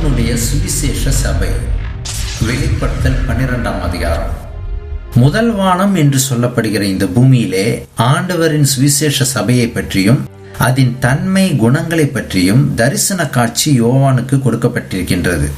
தேவனுடைய சுவிசேஷ சபை. வெளிப்படுத்தல் பன்னிரெண்டாம் அதிகாரம். முதல் வானம் என்று சொல்லப்படுகிற இந்த பூமியிலே ஆண்டவரின் சுவிசேஷ சபையை பற்றியும் அதன் தன்மை குணங்களை பற்றியும் தரிசன காட்சி யோவானுக்கு கொடுக்கப்பட்டிருக்கின்றது.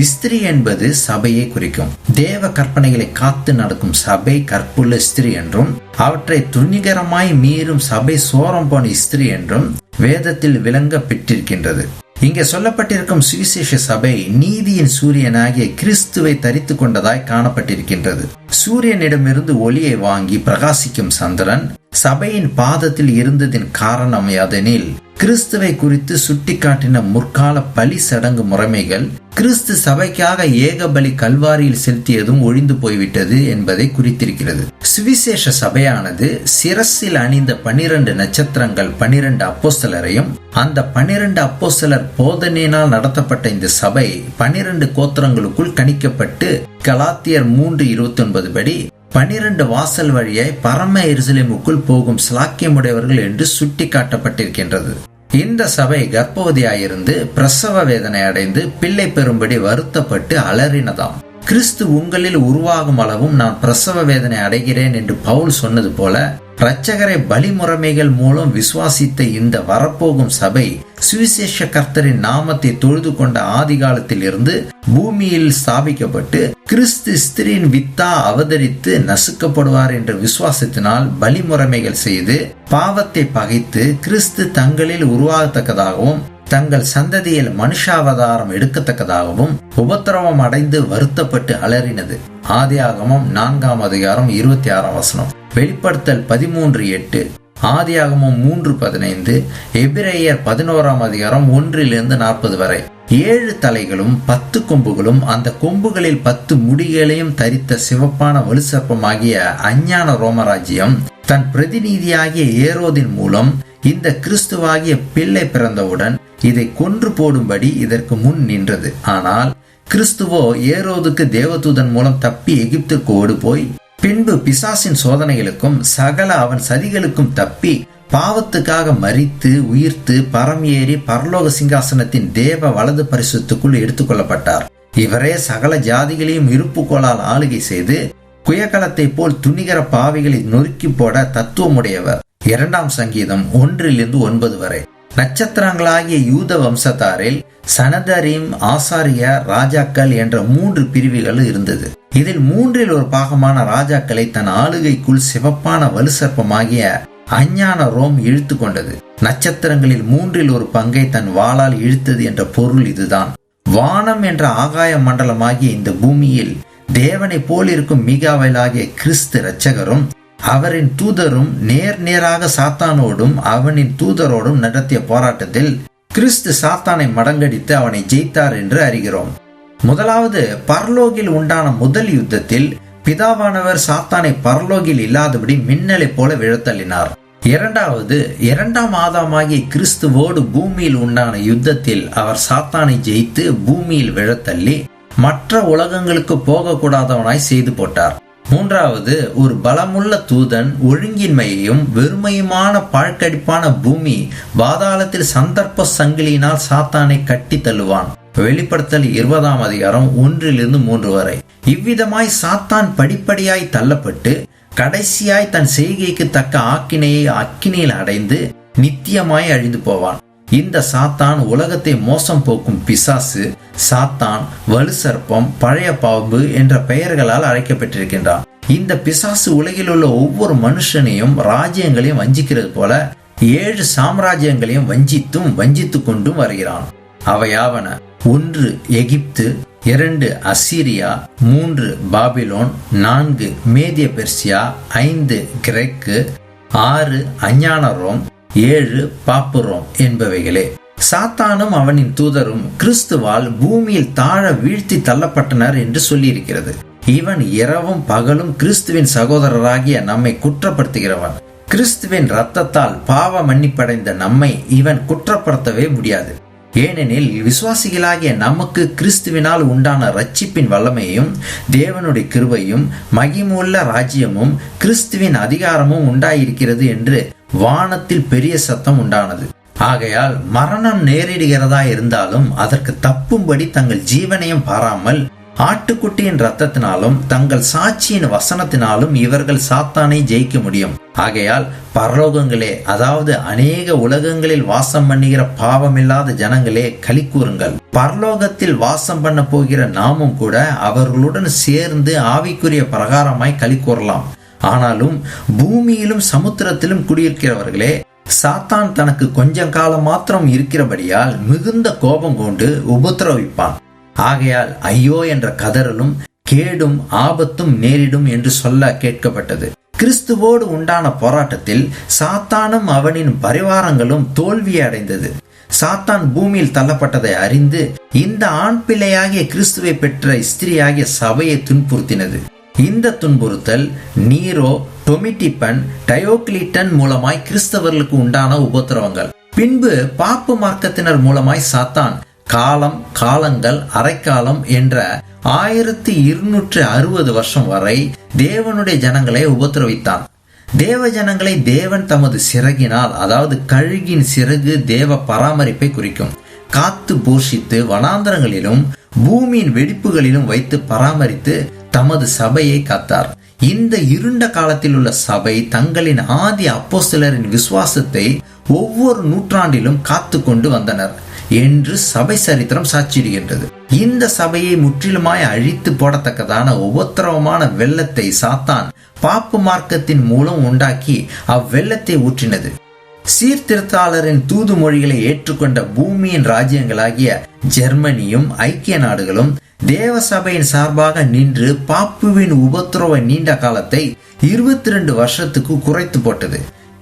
ஸ்திரீ என்பது சபையை குறிக்கும். தேவ கற்பனைகளை காத்து நடக்கும் சபை கற்புள்ள ஸ்திரீ என்றும் அவற்றை துணிகரமாய் மீறும் சபை சோரம் போன ஸ்திரீ என்றும் வேதத்தில் விளங்க பெற்றிருக்கின்றது. இங்கே சொல்லப்பட்டிருக்கும் சுவிசேஷ சபை நீதியின் சூரியனாகிய கிறிஸ்துவை தரித்து கொண்டதாய் காணப்பட்டிருக்கின்றது. சூரியனிடமிருந்து ஒளியை வாங்கி பிரகாசிக்கும் சந்திரன் சபையின் பாதத்தில் இருந்ததின் காரணம் அதனில் கிறிஸ்துவை குறித்து சுட்டிக்காட்டின முற்கால பலி சடங்கு முறைமைகள் கிறிஸ்து சபைக்காக ஏக பலி கல்வாரியில் செலுத்தியதும் ஒழிந்து போய்விட்டது என்பதை குறித்திருக்கிறது. சுவிசேஷ சபையானது சிரசில் அணிந்த பனிரெண்டு நட்சத்திரங்கள் பனிரெண்டு அப்போஸ்தலரையும் அந்த பனிரெண்டு அப்போஸ்தலர் போதனையினால் நடத்தப்பட்ட இந்த சபை பனிரெண்டு கோத்திரங்களுக்குள் கணிக்கப்பட்டு கலாத்தியர் மூன்று இருபத்தி ஒன்பது படி பனிரெண்டு வாசல் வழியாய் பரம எருசலேமுக்குள் போகும் சிலாக்கியமுடையவர்கள் என்று சுட்டி காட்டப்பட்டிருக்கின்றது இந்த சபை கர்ப்பவதியாயிருந்து பிரசவ வேதனை அடைந்து பிள்ளை பெறும்படி வருத்தப்பட்டு அலறினதாம். கிறிஸ்து உங்களில் உருவாகும் அளவும் நான் பிரசவ வேதனை அடைகிறேன் என்று பவுல் சொன்னது போல இரட்சகரை பலிமுறைமைகள் மூலம் விசுவாசித்த இந்த வரப்போகும் சபை சுவிசேஷ கர்த்தரின் நாமத்தை தொழுது கொண்ட ஆதி காலத்தில் இருந்து பூமியில் ஸ்தாபிக்கப்பட்டு கிறிஸ்து ஸ்திரியின் வித்தா அவதரித்து நசுக்கப்படுவார் என்ற விசுவாசத்தினால் பலிமுறைமைகள் செய்து பாவத்தை பகைத்து கிறிஸ்து தங்களில் உருவாகத்தக்கதாகவும் தங்கள் சந்ததியில் மனுஷாவதாரம் எடுக்கத்தக்கதாகவும் உபத்திரவம் அடைந்து வருத்தப்பட்டு அலறினது. ஆதியாகமம் நான்காம் அதிகாரம் இருபத்தி ஆறாம் வசனம். வெளிப்படுத்தல் பதிமூன்று எட்டு. ஆதியாகமம் மூன்று பதினைந்து. எபிரேயர் பதினோராம் அதிகாரம் ஒன்றிலிருந்து நாற்பது வரை. ஏழு தலைகளும் பத்து கொம்புகளும் அந்த கொம்புகளில் பத்து முடிகளையும் தரித்த சிவப்பான வலுசற்பமாகிய அஞ்ஞான ரோமராஜ்யம் தன் பிரதிநிதியாகிய ஏரோதின் மூலம் இந்த கிறிஸ்துவாகிய பிள்ளை பிறந்தவுடன் இதை கொன்று போடும்படி இதற்கு முன் நின்றது. ஆனால் கிறிஸ்துவோ ஏரோதுக்கு தேவதூதன் மூலம் தப்பி எகிப்துக்கு ஓடு போய் பின்பு பிசாசின் சோதனைகளுக்கும் சகல அவன் சதிகளுக்கும் தப்பி பாவத்துக்காக மறித்து உயிர்த்து பரம் ஏறி பரலோக சிங்காசனத்தின் தேவ வலது பரிசுத்துக்குள் எடுத்துக்கொள்ளப்பட்டார். இவரே சகல ஜாதிகளையும் இருப்புக்கோளால் ஆளுகை செய்து குயக்கலத்தை போல் துணிகர பாவிகளை நொறுக்கி போட தத்துவமுடையவர். இரண்டாம் சங்கீதம் ஒன்றிலிருந்து ஒன்பது வரை. நட்சத்திரங்களாகிய யூத வம்சத்தாரில் சனதரீம் ஆசாரிய ராஜாக்கள் என்ற மூன்று பிரிவுகள் இருந்தது. இதில் மூன்றில் ஒரு பாகமான ராஜாக்களை தன் ஆளுகைக்குள் சிவப்பான வலுசற்பமாகிய அஞ்ஞான ரோம் இழுத்து கொண்டது. நட்சத்திரங்களில் மூன்றில் ஒரு பங்கை தன் வாளால் இழுத்தது என்ற பொருள் இதுதான். வானம் என்ற ஆகாய மண்டலமாகிய இந்த பூமியில் தேவனை போலிருக்கும் மிகாவலாகிய கிறிஸ்து இரட்சகரும் அவரின் தூதரும் நேர் நேராக சாத்தானோடும் அவனின் தூதரோடும் நடத்திய போராட்டத்தில் கிறிஸ்து சாத்தானை மடங்கடித்து அவனை ஜெயித்தார் என்று அறிகிறோம். முதலாவது பரலோகில் உண்டான முதல் யுத்தத்தில் பிதாவானவர் சாத்தானை பரலோகில் இல்லாதபடி மின்னலை போல விழத்தள்ளினார் இரண்டாவது இரண்டாம் ஆதாமாகிய கிறிஸ்துவோடு பூமியில் உண்டான யுத்தத்தில் அவர் சாத்தானை ஜெயித்து பூமியில் விழத்தள்ளி மற்ற உலகங்களுக்கு போகக்கூடாதவனாய் செய்து போட்டார். மூன்றாவது ஒரு பலமுள்ள தூதன் ஒழுங்கின்மையையும் வெறுமையுமான பாழ்கடிப்பான பூமி பாதாளத்தில் சந்தர்ப்ப சங்கிலியினால் சாத்தானை கட்டி தள்ளுவான். வெளிப்படுத்தல் இருபதாம் அதிகாரம் ஒன்றிலிருந்து மூன்று வரை. இவ்விதமாய் சாத்தான் படிப்படியாய் தள்ளப்பட்டு கடைசியாய் தன் செய்கைக்கு தக்க ஆக்கினையை அக்கினியில் அடைந்து நித்தியமாய் அழிந்து போவான். இந்த சாத்தான் உலகத்தை மோசம் போக்கும் பிசாசு சாத்தான் வலு சர்ப்பம் பழைய பாம்பு என்ற பெயர்களால் அழைக்கப்பட்டிருக்கின்றான். இந்த பிசாசு உலகில் உள்ள ஒவ்வொரு மனுஷனையும் ராஜ்யங்களையும் வஞ்சிக்கிறது போல ஏழு சாம்ராஜ்யங்களையும் வஞ்சித்தும் வஞ்சித்து கொண்டும் வருகிறான். அவையாவன ஒன்று எகிப்து இரண்டு அசீரியா மூன்று பாபிலோன் நான்கு மேதிய பெர்சியா ஐந்து கிரேக்கு ஆறு அஞ்ஞான ரோம் ஏழு பாப்புரோம் என்பவைகளே. சாத்தானும் அவனின் தூதரும் கிறிஸ்துவால் பூமியில் தாழ வீழ்த்தி தள்ளப்பட்டனர் என்று சொல்லியிருக்கிறது. இவன் இரவும் பகலும் கிறிஸ்துவின் சகோதரராகிய நம்மை குற்றப்படுத்துகிறவன். கிறிஸ்துவின் இரத்தத்தால் பாவ மன்னிப்படைந்த நம்மை இவன் குற்றப்படுத்தவே முடியாது. ஏனெனில் விசுவாசிகளாகிய நமக்கு கிறிஸ்துவினால் உண்டான ரட்சிப்பின் வல்லமையும் தேவனுடைய கிருபையும் மகிமுள்ள ராஜ்யமும் கிறிஸ்துவின் அதிகாரமும் உண்டாயிருக்கிறது என்று வானத்தில் பெரிய சத்தம் உண்டானது. ஆகையால் மரணம் நேரிடுகிறதா இருந்தாலும் அதற்கு தப்பும்படி தங்கள் ஜீவனையும் பாராமல் ஆட்டுக்குட்டியின் ரத்தத்தினாலும் தங்கள் சாட்சியின் வசனத்தினாலும் இவர்கள் சாத்தானை ஜெயிக்க முடியும். ஆகையால் பரலோகங்களே அதாவது அநேக உலகங்களில் வாசம் பண்ணுகிற பாவமில்லாத ஜனங்களே களி கூறுங்கள். பரலோகத்தில் வாசம் பண்ண போகிற நாமும் கூட அவர்களுடன் சேர்ந்து ஆவிக்குரிய பிரகாரமாய் களி கூறலாம். ஆனாலும் பூமியிலும் சமுத்திரத்திலும் குடியிருக்கிறவர்களே சாத்தான் தனக்கு கொஞ்சம் காலம் மாத்திரம் இருக்கிறபடியால் மிகுந்த கோபம் கொண்டு உபத்திரவிப்பான். ஆகையால் ஐயோ என்ற கதறலும் கேடும் ஆபத்தும் நேரிடும் என்று சொல்ல கேட்கப்பட்டது. கிறிஸ்துவோடு உண்டான போராட்டத்தில் சாத்தானும் அவனின் பரிவாரங்களும் தோல்வி அடைந்தது சாத்தான் பூமியில் தள்ளப்பட்டதை அறிந்து இந்த ஆண் பிள்ளையாகிய கிறிஸ்துவை பெற்ற ஸ்திரியாகிய சபையை துன்புறுத்தினது. இந்த துன்புறுத்தல் நீரோ டொமிட்டிப்பன் டயோக்ளிட்டன் மூலமாய் கிறிஸ்தவர்களுக்கு உண்டான உபத்திரவங்கள். பின்பு பாப்பு மார்க்கத்தினர் மூலமாய் சாத்தான் காலம் காலங்கள் அரைக்காலம் என்ற ஆயிரத்தி இருநூற்று அறுபது வருஷம் வரை தேவனுடைய ஜனங்களை உபத்திரவித்தான். தேவ ஜனங்களை தேவன் தமது சிறகினால் அதாவது கழுகின் சிறகு தேவ பராமரிப்பை குறிக்கும். காத்து போஷித்து வனாந்தரங்களிலும் பூமியின் வெடிப்புகளிலும் வைத்து பராமரித்து தமது சபையை காத்தார். இந்த இருண்ட காலத்தில் உள்ள சபை தங்களின் ஆதி அப்போஸ்தலரின் விசுவாசத்தை ஒவ்வொரு நூற்றாண்டிலும் காத்து கொண்டு வந்தனர் என்று சபை சரித்திரம் சாட்சியிடுகின்றது. இந்த சபையை முற்றிலுமாய் அழித்து போடத்தக்கதான உபத்திரவமான வெள்ளத்தை சாத்தான் பாப்பு மார்க்கத்தின் மூலம் உண்டாக்கி அவ்வெள்ளத்தை ஊற்றினது. சீர்திருத்தாளரின் தூது மொழிகளை ஏற்றுக்கொண்ட பூமியின் ராஜ்யங்களாகிய ஜெர்மனியும் ஐக்கிய நாடுகளும் தேவ சபையின் சார்பாக நின்று பாப்புவின் உபத்திரவ நீண்ட காலத்தை இருபத்தி ரெண்டு வருஷத்துக்கு குறைத்து போட்டது.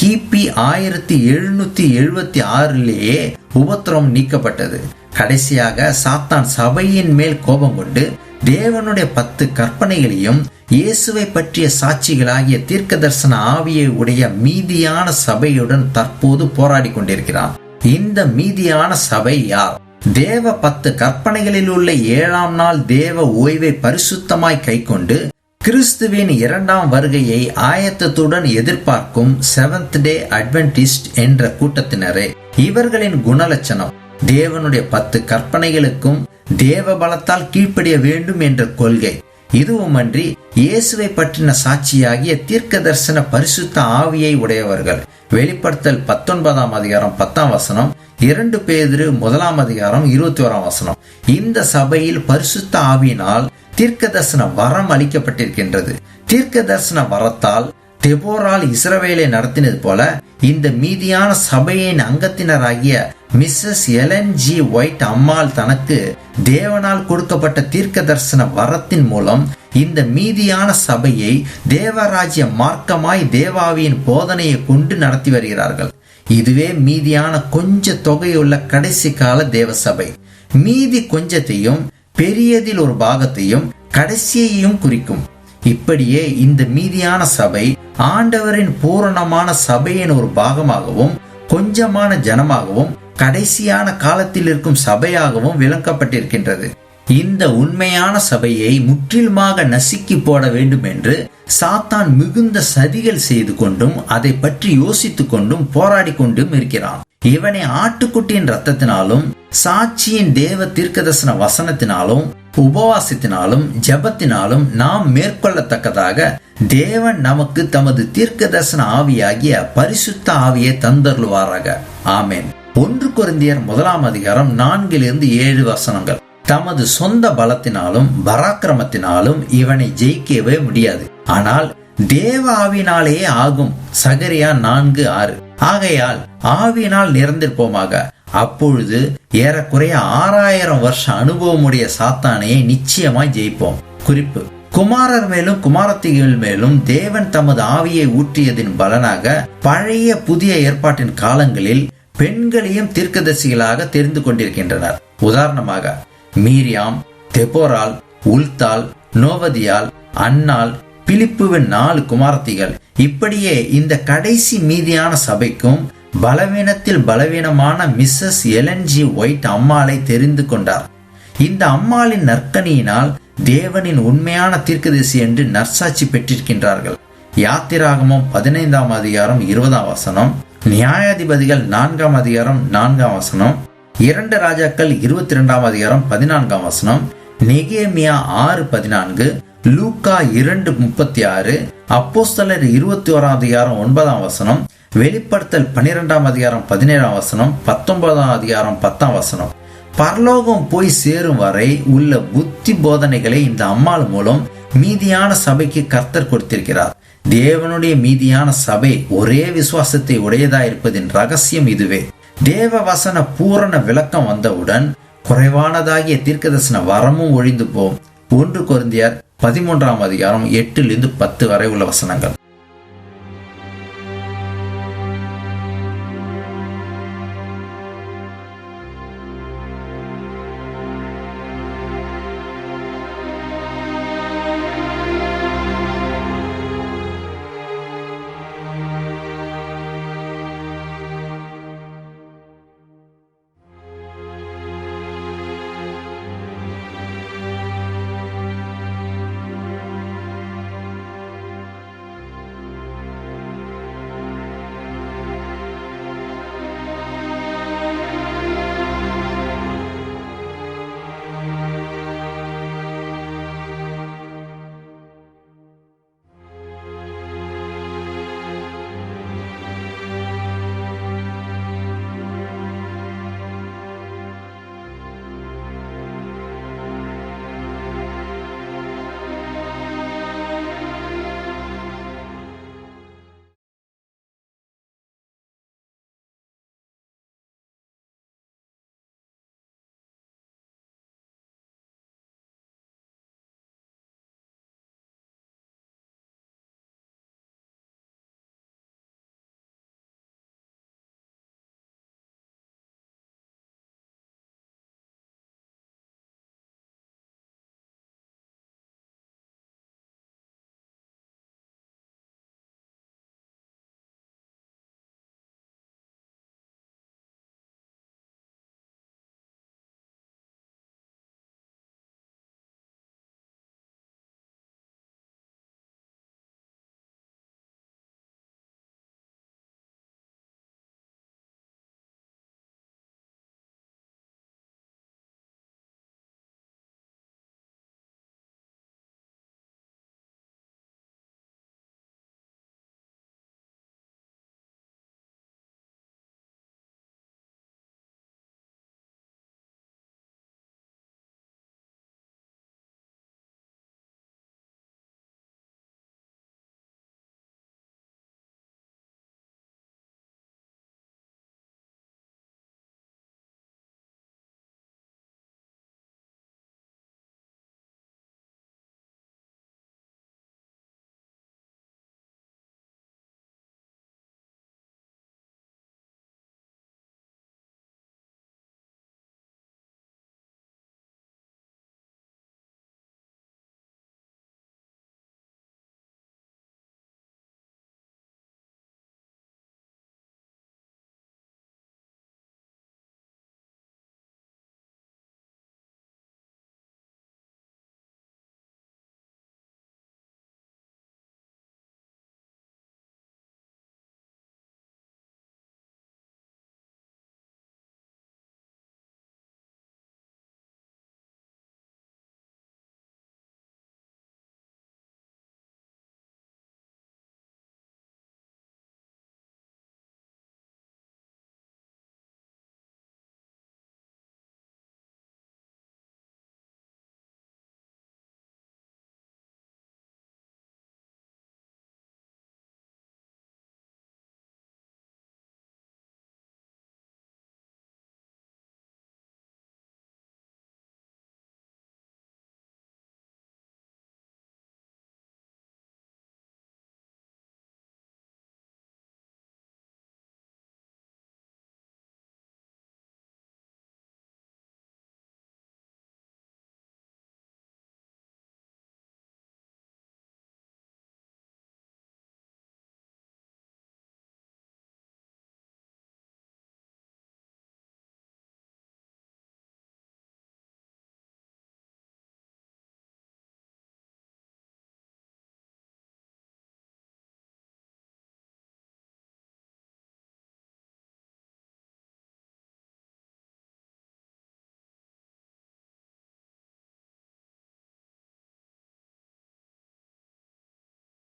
கிபி ஆயிரத்தி எழுநூத்தி எழுபத்தி ஆறிலேயே உபத்திரம் நீக்கப்பட்டது. கடைசியாக சாத்தான் சபையின் மேல் கோபம் கொண்டு தேவனுடைய பத்து கற்பனைகளையும் இயேசுவை பற்றிய சாட்சிகளாகிய தீர்க்க தரிசன ஆவியை உடைய மீதியான சபையுடன் தற்போது போராடி கொண்டிருக்கிறான் இந்த மீதியான சபை யார்? தேவ பத்து கற்பனைகளில் உள்ள ஏழாம் நாள் தேவ ஓய்வை பரிசுத்தமாய் கைக்கொண்டு கிறிஸ்துவின் இரண்டாம் வருகையை ஆயத்தத்துடன் எதிர்பார்க்கும் செவன்த் டே அட்வென்டிஸ்ட் என்ற கூட்டத்தினரே இவர்களின் குணலட்சணம் தேவனுடைய பத்து கற்பனைகளுக்கும் தேவ பலத்தால் கீழ்ப்படிய வேண்டும் என்ற கொள்கை. இதுவுமன்றி இயேசுவை பற்றின சாட்சியாகிய தீர்க்க தரிசன பரிசுத்த ஆவியை உடையவர்கள். வெளிப்படுத்தல் பத்தொன்பதாம் அதிகாரம் பத்தாம் வசனம் இரண்டு பேதிரு முதலாம் அதிகாரம் இருபத்தி ஓராம் வசனம். இந்த சபையில் பரிசுத்த ஆவியினால் தீர்க்க தரிசன வரம் அளிக்கப்பட்டிருக்கின்றது. தீர்க்க தரிசன வரத்தால் தெபோரால் இஸ்ரவேலை நடத்தினது போல இந்த மீதியான சபையின் அங்கத்தினராகிய மிஸ்ஸஸ் எலன் ஜி ஒயிட் அம்மாள் தனக்கு தேவனால் கொடுக்கப்பட்ட தீர்க்க தரிசன வரத்தின் மூலம் இந்த மீதியான சபையை தேவராஜ்ய மார்க்கமாய் தேவாவியின் போதனையை கொண்டு நடத்தி வருகிறார்கள். இதுவே மீதியான கொஞ்ச தொகையுள்ள கடைசி கால தேவ சபை மீதி கொஞ்சத்தையும் பெரியதில் ஒரு பாகத்தையும் கடைசியையும் குறிக்கும். இப்படியே இந்த மீதியான சபை ஆண்டவரின் பூரணமான சபையின் ஒரு பாகமாகவும் கொஞ்சமான ஜனமாகவும் கடைசியான காலத்தில் இருக்கும் சபையாகவும் விளக்கப்பட்டிருக்கின்றது. இந்த உண்மையான சபையை முற்றிலுமாக நசுக்கி போட வேண்டும் என்று சாத்தான் மிகுந்த சதிகள் செய்து கொண்டும் அதை பற்றி யோசித்துக் கொண்டும் போராடி கொண்டும் இருக்கிறான். இவனை ஆட்டுக்குட்டியின் ரத்தத்தினாலும் சாட்சியின் தேவ தீர்க்கதர்சன வசனத்தினாலும் உபவாசத்தினாலும் ஜபத்தினாலும் நாம் மேற்கொள்ளத்தக்கதாக தேவன் நமக்கு தமது தீர்க்க தரிசன ஆவியாகிய பரிசுத்த ஆவியை தந்தருள்வாராக. ஆமேன். ஒன்று குருந்தியர் முதலாம் அதிகாரம் நான்கிலிருந்து ஏழு வசனங்கள். தமது சொந்த பலத்தினாலும் பராக்கிரமத்தினாலும் இவனை ஜெயிக்கவே முடியாது. ஆனால் தேவ ஆவினாலேயே ஆகும். சகரியா நான்கு ஆறு. ஆகையால் ஆவியினால் நிறந்திருப்போமாக அப்பொழுது ஏறக்குறைய ஆறாயிரம் வருஷ அனுபவமுடைய சாத்தானையை நிச்சயமாய் ஜெயிப்போம். குறிப்பு குமாரர் மேலும் குமாரத்திகள் மேலும் தேவன் தமது ஆவியை ஊற்றியதின் பலனாக பழைய புதிய ஏற்பாட்டின் காலங்களில் பெண்களையும் தீர்க்கதரிசிகளாக தெரிந்து கொண்டிருக்கின்றனர். உதாரணமாக மீரியாம் தெபோரால் உல்தால் நோவதியால் அன்னாள் பிலிப்புவின் நாலு குமாரத்திகள். இப்படியே இந்த கடைசி மீதியான சபைக்கும் பலவீனத்தில் பலவீனமான மிஸ்ஸஸ் எலன்ஜி ஒயிட் அம்மாளை தெரிந்து கொண்டார். இந்த அம்மாளின் நற்கனியினால் தேவனின் உண்மையான தீர்க்கதரிசி என்று நற்சாட்சி பெற்றிருக்கின்றார்கள். யாத்திராகமம் பதினைந்தாம் அதிகாரம் இருபதாம் வசனம். நியாயாதிபதிகள் நான்காம் அதிகாரம் நான்காம் வசனம் இரண்டு ராஜாக்கள் இருபத்தி இரண்டாம் அதிகாரம் பதினான்காம் வசனம் நெகேமியா ஆறு பதினான்கு லூக்கா இரண்டு முப்பத்தி ஆறு அப்போஸ்தலர் இருபத்தி ஓராம் அதிகாரம் ஒன்பதாம் வசனம் வெளிப்படுத்தல் பன்னிரெண்டாம் அதிகாரம் பதினேழாம் வசனம் பத்தொன்பதாம் அதிகாரம் பத்தாம் வசனம். பரலோகம் போய் சேரும் வரை உள்ள புத்தி போதனைகளை இந்த அம்மாள் மூலம் மீதியான சபைக்கு கர்த்தர் கொடுத்திருக்கிறார். தேவனுடைய மீதியான சபை ஒரே விசுவாசத்தை உடையதாயிருப்பதின் ரகசியம் இதுவே. தேவ வசன பூரண விளக்கம் வந்தவுடன் குறைவானதாகிய தீர்க்கதர்சன வரமும் ஒழிந்து போம். ஒன்று குருந்தியார் பதிமூன்றாம் அதிகாரம் எட்டிலிருந்து பத்து வரை உள்ள வசனங்கள்.